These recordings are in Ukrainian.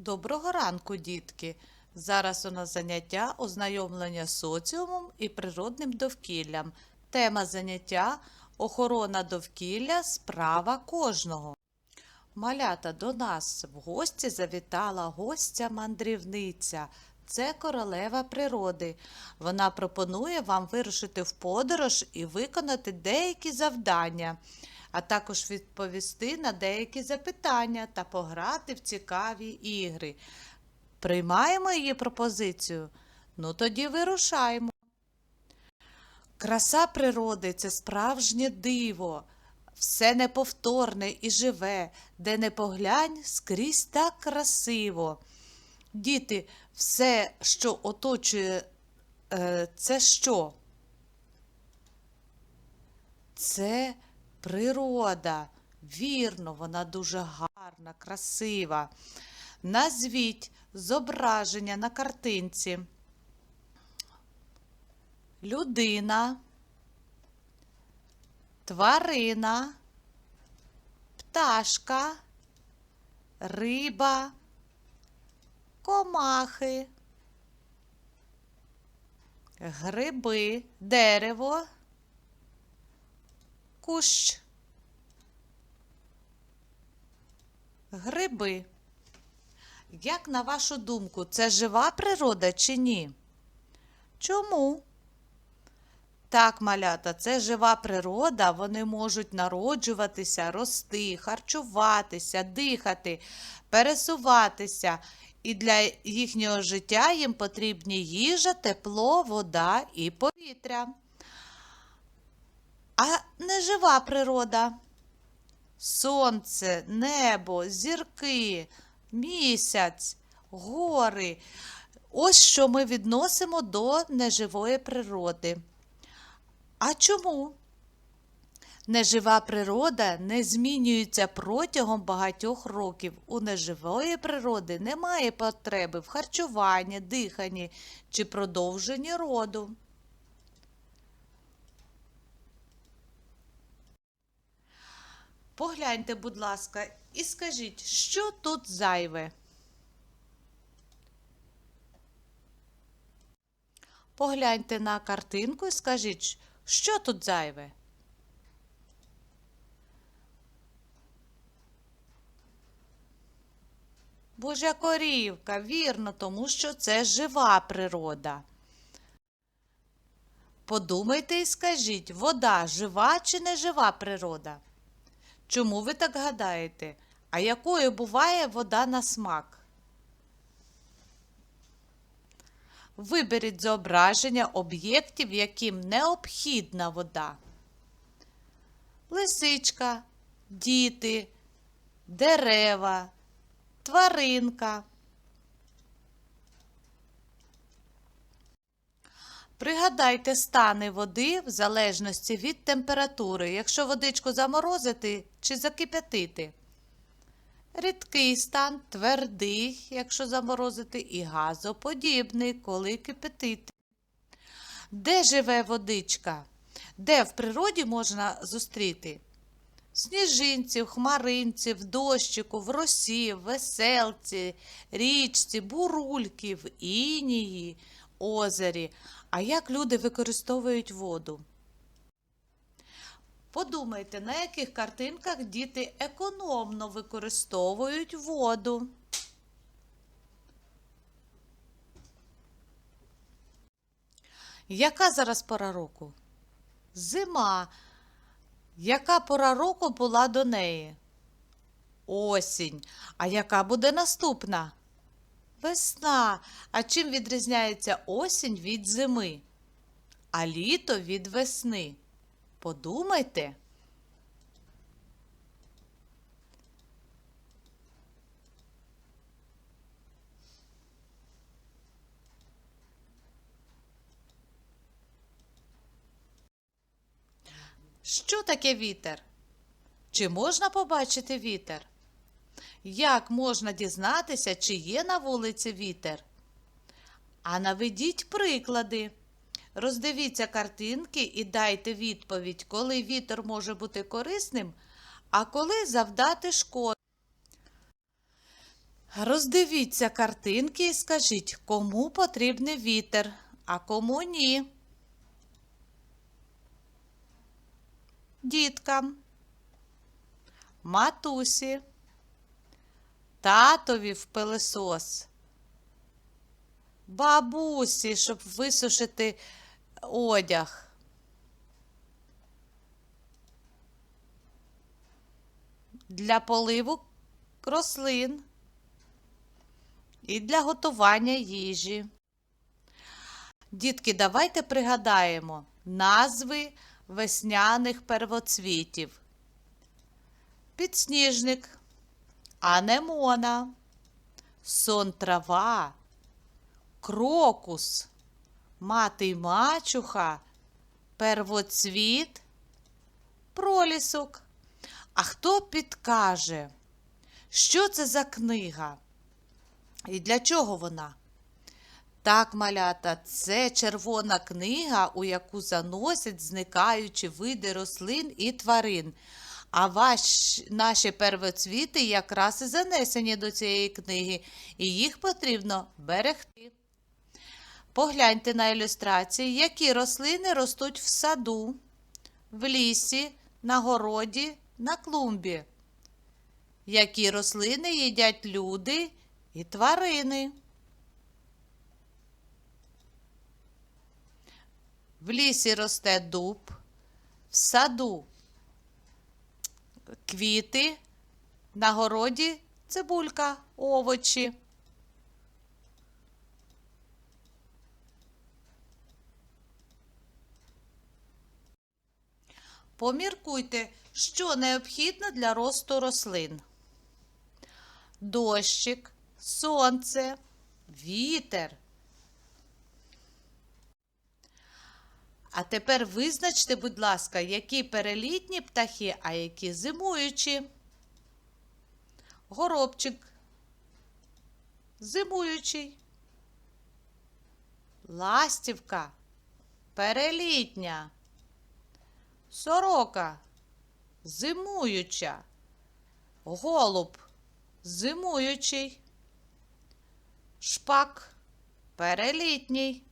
Доброго ранку, дітки! Зараз у нас заняття ознайомлення з соціумом і природним довкіллям. Тема заняття охорона довкілля справа кожного. Малята до нас в гості завітала гостя-мандрівниця. Це королева природи. Вона пропонує вам вирушити в подорож і виконати деякі завдання, а також відповісти на деякі запитання та пограти в цікаві ігри. Приймаємо її пропозицію? Ну тоді вирушаємо. Краса природи це справжнє диво, все неповторне і живе, де не поглянь, скрізь так красиво. Діти, все, що оточує, е, це що? Це природа. Вірно, вона дуже гарна, красива. Назвіть зображення на картинці. Людина, тварина, пташка, риба, комахи, гриби, дерево, кущ. Гриби. Як на вашу думку, це жива природа чи ні? Чому? Так, малята, це жива природа, вони можуть народжуватися, рости, харчуватися, дихати, пересуватися. І для їхнього життя їм потрібні їжа, тепло, вода і повітря. А нежива природа. Сонце, небо, зірки, місяць, гори. Ось що ми відносимо до неживої природи. А чому? Нежива природа не змінюється протягом багатьох років. У неживої природи немає потреби в харчуванні, диханні чи продовженні роду. Погляньте, будь ласка, і скажіть, що тут зайве? Погляньте на картинку і скажіть, що тут зайве? Божа корівка, вірно, тому що це жива природа. Подумайте і скажіть, вода жива чи не жива природа? Чому ви так гадаєте? А якою буває вода на смак? Виберіть зображення об'єктів, яким необхідна вода. Лисичка, діти, дерева, тваринка. Пригадайте стани води в залежності від температури, якщо водичку заморозити чи закип'ятити. Рідкий стан, твердий, якщо заморозити, і газоподібний, коли кипятити. Де живе водичка? Де в природі можна зустріти? В сніжинці, в хмаринці, в дощику, в росі, веселці, річці, бурульки, в інії, озері. А як люди використовують воду? Подумайте, на яких картинках діти економно використовують воду. Яка зараз пора року? Зима. Яка пора року була до неї? Осінь. А яка буде наступна? Весна. А чим відрізняється осінь від зими? А літо від весни? Подумайте. Що таке вітер? Чи можна побачити вітер? Як можна дізнатися, чи є на вулиці вітер? А наведіть приклади. Роздивіться картинки і дайте відповідь, коли вітер може бути корисним, а коли завдати шкоди. Роздивіться картинки і скажіть, кому потрібний вітер, а кому ні. Діткам, матусі, татові в пилисос, бабусі, щоб висушити одяг. Для поливу рослин і для готування їжі. Дітки, давайте пригадаємо назви весняних первоцвітів. Підсніжник, анемона, сон трава, крокус, мати мачуха, первоцвіт, пролісок. А хто підкаже, що це за книга? І для чого вона? Так, малята, це червона книга, у яку заносять зникаючі види рослин і тварин. А ваш, наші первоцвіти якраз і занесені до цієї книги, і їх потрібно берегти. Погляньте на ілюстрації, які рослини ростуть в саду, в лісі, на городі, на клумбі. Які рослини їдять люди і тварини. В лісі росте дуб, в саду квіти, на городі цибулька, овочі. Поміркуйте, що необхідно для росту рослин. Дощик, сонце, вітер. А тепер визначте, будь ласка, які перелітні птахи, а які зимуючі. Горобчик. Зимуючий. Ластівка. Перелітня. Сорока. Зимуюча. Голуб. Зимуючий. Шпак. Перелітній.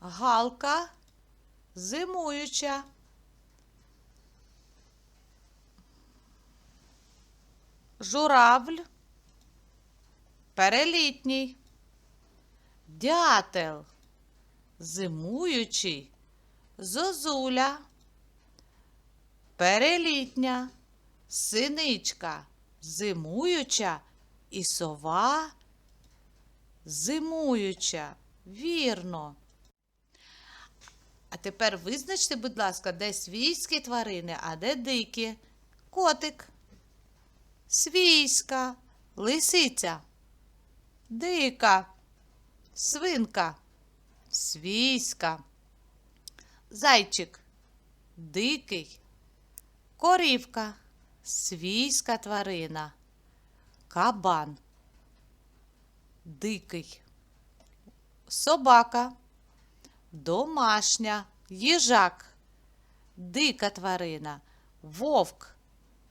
Галка зимуюча. Журавль перелітній. Дятел зимуючий. Зозуля перелітня. Синичка зимуюча і сова зимуюча. Вірно. Тепер визначте, будь ласка, де свійські тварини, а де дикі. Котик, свійська, лисиця, дика, свинка, свійська, зайчик, дикий, корівка, свійська тварина, кабан, дикий, собака домашня, їжак, дика тварина, вовк,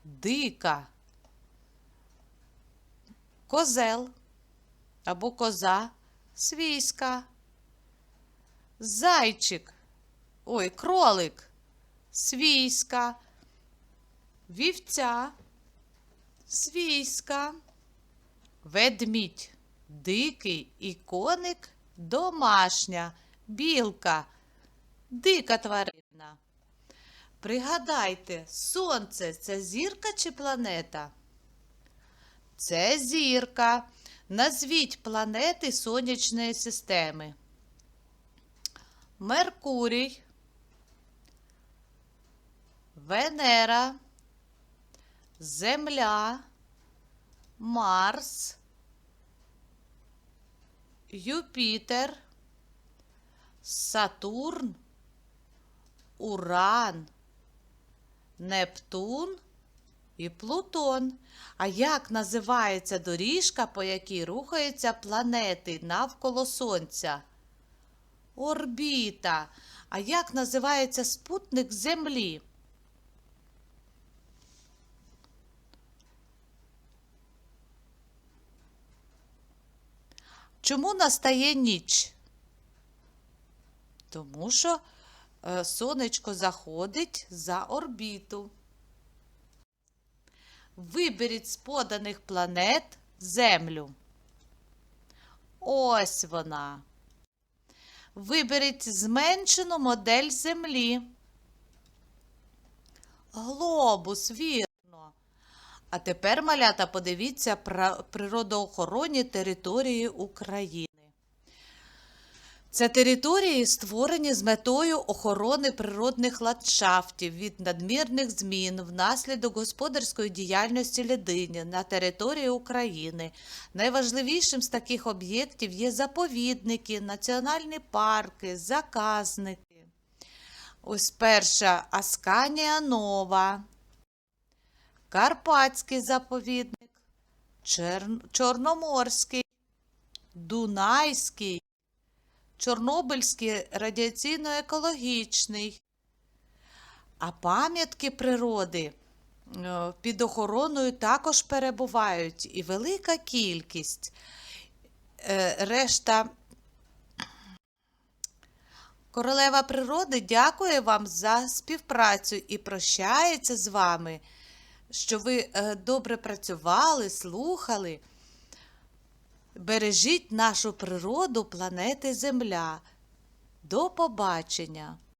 дика, козел або коза, свійська, зайчик, ой, кролик, свійська, вівця, свійська, ведмідь, дикий і коник домашня білка, дика тварина. Пригадайте, сонце це зірка чи планета? Це зірка. Назвіть планети сонячної системи. Меркурій, Венера, Земля, Марс, Юпітер. Сатурн, Уран, Нептун і Плутон. А як називається доріжка, по якій рухаються планети навколо Сонця? Орбіта. А як називається спутник Землі? Чому настає ніч? Тому що е, сонечко заходить за орбіту. Виберіть з поданих планет Землю. Ось вона. Виберіть зменшену модель Землі. Глобус, вірно. А тепер, малята, подивіться про природоохоронні території України. Це території створені з метою охорони природних ландшафтів від надмірних змін внаслідок господарської діяльності людини на території України. Найважливішим з таких об'єктів є заповідники, національні парки, заказники. Ось перша Асканія Нова, Карпатський заповідник, Чорноморський, Дунайський, Чорнобильський радіаційно-екологічний. А пам'ятки природи е, під охороною також перебувають і велика кількість. Е, Решта Королева природи дякує вам за співпрацю і прощається з вами, що ви е, добре працювали, слухали. Бережіть нашу природу планети Земля. До побачення!